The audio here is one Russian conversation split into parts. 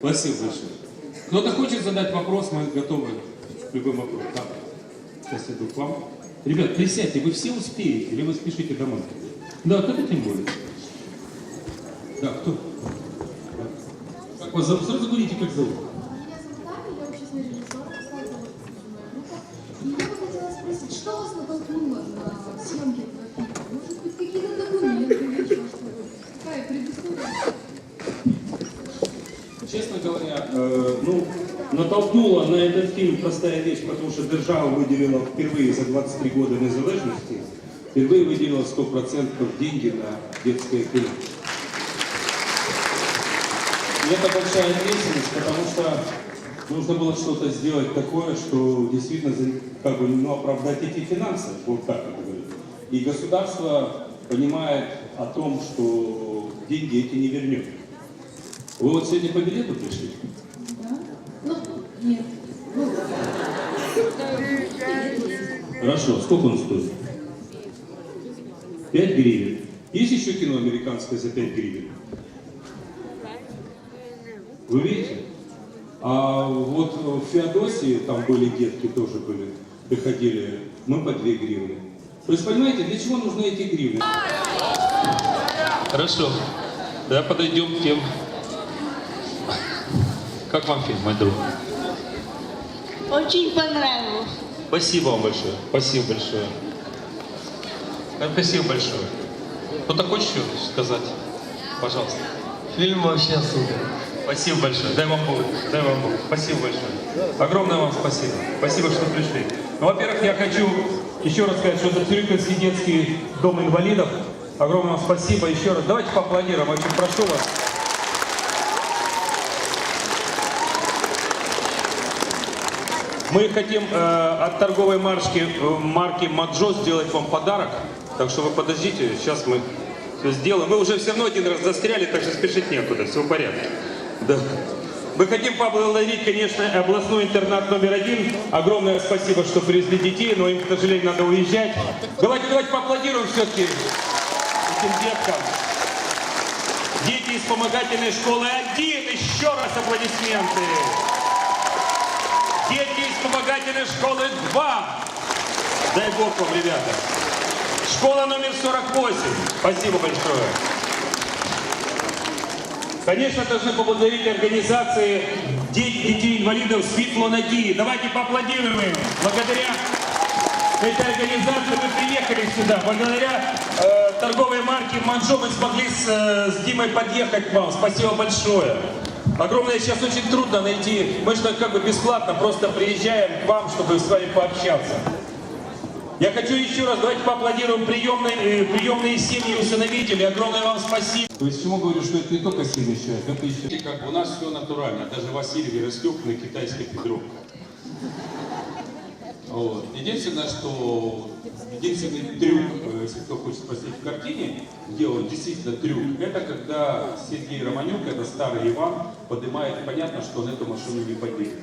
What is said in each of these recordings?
Спасибо большое. Кто-то хочет задать вопрос, мы готовы к любым вопросам. Да. Сейчас иду к вам. Ребят, присядьте, вы все успеете или вы спешите домой? Да, кто-то тем более. Да, кто? Да. Как вас зовут? Сразу говорите, как зовут натолкнула на этот фильм простая вещь, потому что держава выделила впервые за 23 года незалежности, впервые выделила 100% деньги на детское кино. И это большая ответственность, потому что нужно было что-то сделать такое, что действительно как бы, ну, оправдать эти финансы, вот так это говорю. И государство понимает о том, что деньги эти не вернет. Вы вот сегодня по билету пришли? Нет. Хорошо, сколько он стоит? 5 гривен. Есть еще кино американское за 5 гривен? Вы видите? А вот в Феодосии, там были детки, тоже были, приходили, мы по 2 гривны. То есть, понимаете, для чего нужны эти гривны? Хорошо. Да, подойдем к тем. Как вам фильм, мой друг? Очень понравилось. Спасибо вам большое. Спасибо большое. Спасибо большое. Кто-то хочет сказать? Пожалуйста. Фильм вообще супер. Спасибо большое. Дай вам Бог. Дай вам Бог. Спасибо большое. Огромное вам спасибо. Спасибо, что пришли. Ну, во-первых, я хочу еще раз сказать, что это Цюриховский детский дом инвалидов. Огромное вам спасибо еще раз. Давайте поаплодируем. Очень прошу вас. Мы хотим э, от торговой марки, э, марки Маджо сделать вам подарок. Так что вы подождите, сейчас мы все сделаем. Вы уже все равно один раз застряли, так что спешить некуда, все в порядке. Да. Мы хотим поблагодарить, конечно, областной интернат номер один. Огромное спасибо, что привезли детей, но им, к сожалению, надо уезжать. Давайте, давайте поаплодируем все-таки этим деткам. Дети из вспомогательной школы один. Еще раз аплодисменты. Дети из вспомогательной школы 2. Дай Бог вам, ребята. Школа номер 48. Спасибо большое. Конечно, должны поблагодарить организации «День детей-инвалидов Светло Надии». Давайте поаплодируем им. Благодаря этой организации мы приехали сюда. Благодаря э, торговой марке «Манжо» мы смогли с, э, с Димой подъехать к вам. Спасибо большое. Огромное сейчас очень трудно найти. Мы что как бы бесплатно просто приезжаем к вам, чтобы с вами пообщаться. Я хочу еще раз, давайте поаплодируем приемные, э, приемные семьи и усыновители. Огромное вам спасибо. То есть чему говорю, что это не только сильный человек, это еще... Как бы у нас все натурально. Даже Василий растет на китайской петровке. Вот. Единственное, что единственный трюк, э, если кто хочет посмотреть в картине, он действительно трюк, это когда Сергей Романюк, это старый Иван, поднимает, понятно, что он эту машину не поднимет.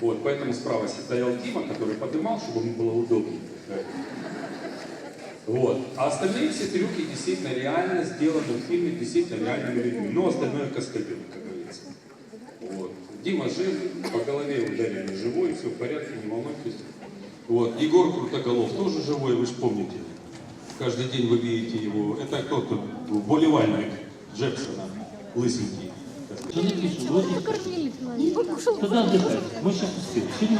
Вот, поэтому справа стоял Дима, который поднимал, чтобы ему было удобнее. Вот. А остальные все трюки действительно реально сделаны в фильме, действительно реальными людьми. Но остальное каскадер, как говорится. Вот. Дима жив, по голове ударили живой, все в порядке, не волнуйтесь. Вот. Егор Крутоголов тоже живой, вы же помните. Каждый день вы видите его. Это кто-то, болевальник Джексона, лысенький. Что отдыхайте. Мы сейчас успеем. Все не.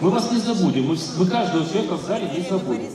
Мы вас не забудем. Мы, мы каждого человека в зале не забудем.